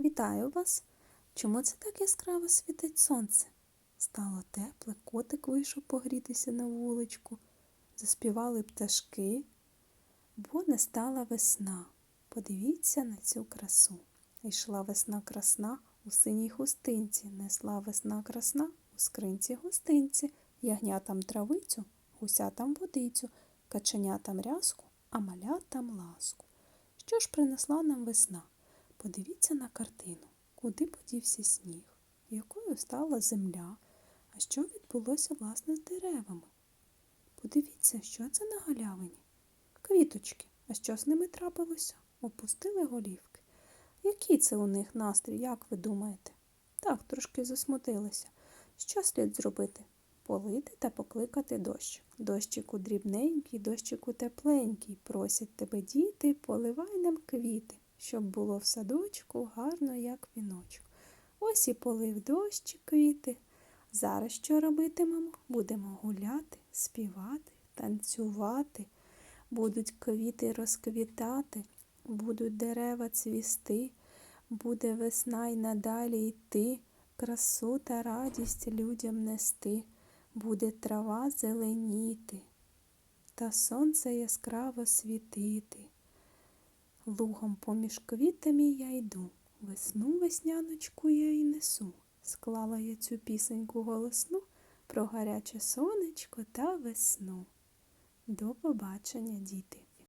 Вітаю вас! Чому це так яскраво світить сонце? Стало тепле, котик вийшов погрітися на вуличку, заспівали пташки, бо не стала весна. Подивіться на цю красу. Йшла весна красна у синій хустинці, несла весна красна у скринці гостинці, ягнятам травицю, гусятам водицю, каченятам рязку, а малятам ласку. Що ж принесла нам весна? Подивіться на картину, куди подівся сніг, якою стала земля, а що відбулося власне з деревами. Подивіться, що це на галявині. Квіточки, а що з ними трапилося? Опустили голівки. Який це у них настрій, як ви думаєте? Так, трошки засмутилися. Що слід зробити? Полити та покликати дощ. Дощику дрібненький, дощику тепленький. Просять тебе діти, поливай нам квіти, щоб було в садочку гарно, як віночок. Ось і полив дощ квіти. Зараз що робитимемо? Будемо гуляти, співати, танцювати. Будуть квіти розквітати, будуть дерева цвісти, буде весна й надалі йти, красу та радість людям нести, буде трава зеленіти, та сонце яскраво світити. Лугом поміж квітами я йду, весну весняночку я й несу. Склала я цю пісеньку голосну про гаряче сонечко та весну. До побачення, діти!